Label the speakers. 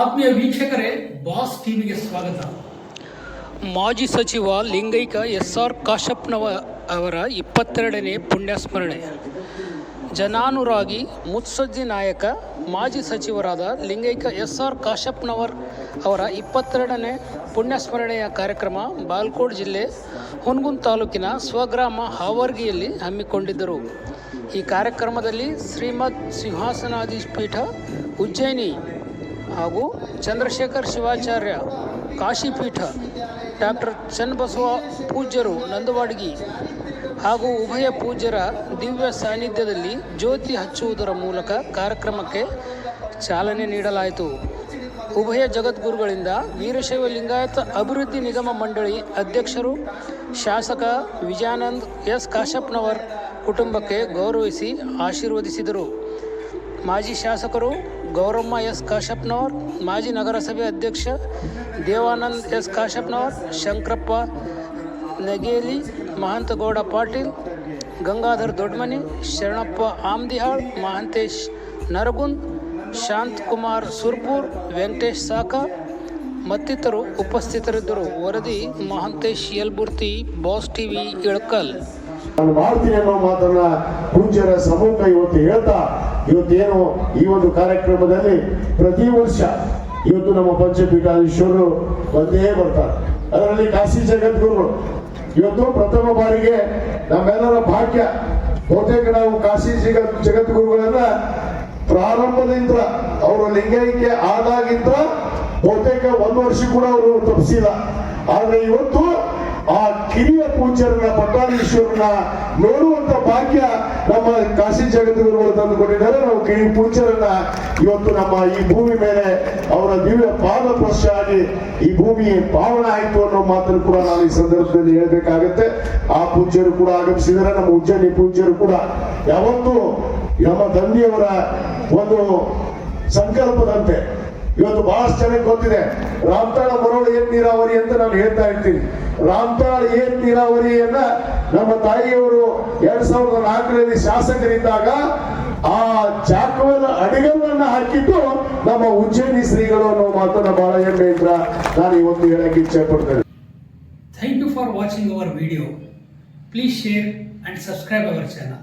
Speaker 1: ಆತ್ಮೀಯ ವೀಕ್ಷಕರೇ, ಬಾಸ್ ಟಿವಿಗೆ ಸ್ವಾಗತ. ಮಾಜಿ ಸಚಿವ ಲಿಂಗೈಕ ಎಸ್ ಆರ್ ಕಾಶಪ್ಪನವ ಅವರ ಇಪ್ಪತ್ತೆರಡನೇ ಪುಣ್ಯಸ್ಮರಣೆ. ಜನಾನುರಾಗಿ ಮುತ್ಸಜ್ಜಿ ನಾಯಕ, ಮಾಜಿ ಸಚಿವರಾದ ಲಿಂಗೈಕ ಎಸ್ ಆರ್ ಕಾಶಪ್ಪನವರ್ ಅವರ ಇಪ್ಪತ್ತೆರಡನೇ ಪುಣ್ಯಸ್ಮರಣೆಯ ಕಾರ್ಯಕ್ರಮ ಬಾಲ್ಕೋಟ್ ಜಿಲ್ಲೆ ಹುನಗುಂದ್ ತಾಲೂಕಿನ ಸ್ವಗ್ರಾಮ ಹಾವರ್ಗಿಯಲ್ಲಿ ಹಮ್ಮಿಕೊಂಡಿದ್ದರು. ಈ ಕಾರ್ಯಕ್ರಮದಲ್ಲಿ ಶ್ರೀಮದ್ ಸಿಂಹಾಸನಾಧೀಶ ಪೀಠ ಉಜ್ಜಯಿನಿ ಹಾಗೂ ಚಂದ್ರಶೇಖರ್ ಶಿವಾಚಾರ್ಯ ಕಾಶಿಪೀಠ ಡಾಕ್ಟರ್ ಚನ್ನಬಸವ ಪೂಜ್ಯರು ನಂದವಾಡಗಿ ಹಾಗೂ ಉಭಯ ಪೂಜ್ಯರ ದಿವ್ಯ ಸಾನ್ನಿಧ್ಯದಲ್ಲಿ ಜ್ಯೋತಿ ಹಚ್ಚುವುದರ ಮೂಲಕ ಕಾರ್ಯಕ್ರಮಕ್ಕೆ ಚಾಲನೆ ನೀಡಲಾಯಿತು. ಉಭಯ ಜಗದ್ಗುರುಗಳಿಂದ ವೀರಶೈವ ಲಿಂಗಾಯತ ಅಭಿವೃದ್ಧಿ ನಿಗಮ ಮಂಡಳಿ ಅಧ್ಯಕ್ಷರು ಶಾಸಕ ವಿಜಯಾನಂದ್ ಎಸ್ ಕಾಶಪ್ಪನವರ್ ಕುಟುಂಬಕ್ಕೆ ಗೌರವಿಸಿ ಆಶೀರ್ವದಿಸಿದರು. ಮಾಜಿ ಶಾಸಕರು ಗೌರಮ್ಮ ಎಸ್ ಕಾಶಪ್ಪನವರ್ ಮಾಜಿ ನಗರಸಭೆ ಅಧ್ಯಕ್ಷ ದೇವಾನಂದ್ ಎಸ್ ಕಾಶಪ್ಪನವರ್ ಶಂಕರಪ್ಪ ನಗೇಲಿ, ಮಹಂತಗೌಡ ಪಾಟೀಲ್, ಗಂಗಾಧರ್ ದೊಡ್ಮನಿ, ಶರಣಪ್ಪ ಆಮ್ದಿಹಾಳ್, ಮಹಂತೇಶ್ ನರಗುಂದ್ ಶಾಂತಕುಮಾರ್ ಸುರ್ಪೂರ್, ವೆಂಕಟೇಶ್ ಸಾಕ ಮತ್ತಿತರರು ಉಪಸ್ಥಿತರಿದ್ದರು. ವರದಿ ಮಹಂತೇಶ್ ಯಲ್ಬುರ್ತಿ, ಬಾಸ್ ಟಿವಿ, ಇಳಕಲ್.
Speaker 2: ನಾನು ಮಾಡ್ತೀನಿ ಅನ್ನೋ ಮಾತನ್ನ ಕುಂಜರ ಸಮೂಹ ಇವತ್ತು ಹೇಳ್ತಾ, ಇವತ್ತೇನು ಈ ಒಂದು ಕಾರ್ಯಕ್ರಮದಲ್ಲಿ ಪ್ರತಿ ವರ್ಷ ಇವತ್ತು ನಮ್ಮ ಪಂಚಪೀಠಾಧೀಶ್ವರರು ಬಂದೇ ಬರ್ತಾರೆ. ಅದರಲ್ಲಿ ಕಾಶಿ ಜಗದ್ಗುರು, ಇವತ್ತು ಪ್ರಥಮ ಬಾರಿಗೆ ನಮ್ಮೆಲ್ಲರ ಭಾಗ್ಯ. ಬಹುತೇಕ ನಾವು ಕಾಶಿ ಜಗತ್ ಜಗದ್ಗುರುಗಳನ್ನ ಪ್ರಾರಂಭದಿಂದ ಅವರ ಲಿಂಗೈಕ್ಯ ಆದಾಗಿಂತ ಬಹುತೇಕ ಒಂದು ವರ್ಷ ಕೂಡ ಅವರು ತಪ್ಪಿಸಿಲ್ಲ ಆದ್ರೆ ಇವತ್ತು ಆ ಕಿರಿಯ ಪೂಜ್ಯರನ್ನ ಪಟ್ಟಾಧೀಶ್ವರನ ನೋಡುವಂತ ಭಾಗ್ಯ ನಮ್ಮ ಕಾಶಿ ಜಗದ್ಗುರುಗಳು ತಂದು ಕೊಟ್ಟಿದ್ದಾರೆ ನಾವು ಕಿರಿಯ ಪೂಜ್ಯರನ್ನ ಇವತ್ತು ನಮ್ಮ ಈ ಭೂಮಿ ಮೇಲೆ ಅವರ ದಿವ್ಯ ಪಾದ ಆಗಿ ಈ ಭೂಮಿ ಪಾವನ ಆಯಿತು ಅನ್ನೋ ಮಾತನ್ನು ಕೂಡ ನಾನು ಈ ಸಂದರ್ಭದಲ್ಲಿ ಹೇಳ್ಬೇಕಾಗತ್ತೆ. ಆ ಪೂಜ್ಯರು ಕೂಡ ಆಗಮಿಸಿದರೆ ನಮ್ಮ ಉಜ್ಜನಿ ಪೂಜ್ಯರು ಕೂಡ ಯಾವತ್ತೂ ನಮ್ಮ ತಂದೆಯವರ ಒಂದು ಸಂಕಲ್ಪದಂತೆ ಇವತ್ತು ಬಹಳಷ್ಟು ಜನಕ್ಕೆ ಗೊತ್ತಿದೆ. ರಾಮತಾಳ ಮರೋಳ ಏನ್ ನೀರಾವರಿ ಅಂತ ನಾನು ಹೇಳ್ತಾ ಇರ್ತೀನಿ. ರಾಮತಾಳ ಏನ್ ನೀರಾವರಿಯನ್ನ ನಮ್ಮ ತಾಯಿಯವರು ಎರಡ್ ಸಾವಿರದ ನಾಲ್ಕರಲ್ಲಿ ಶಾಸಕರಿದ್ದಾಗ ಆ ಜಾಕವನ ಅಡಿಗಲ್ಲನ್ನ ಹಾಕಿದ್ದು ನಮ್ಮ ಉಜ್ಜಯಿನಿ ಶ್ರೀಗಳು ಅನ್ನೋ ಮಾತನ್ನ ಬಹಳ ಹೆಮ್ಮೆಯಿಂದ ನಾನು ಇವತ್ತು ಹೇಳಕ್ಕೆ ಇಚ್ಛೆ ಪಡ್ತೇನೆ.
Speaker 1: Thank you for watching our video please share and subscribe our channel.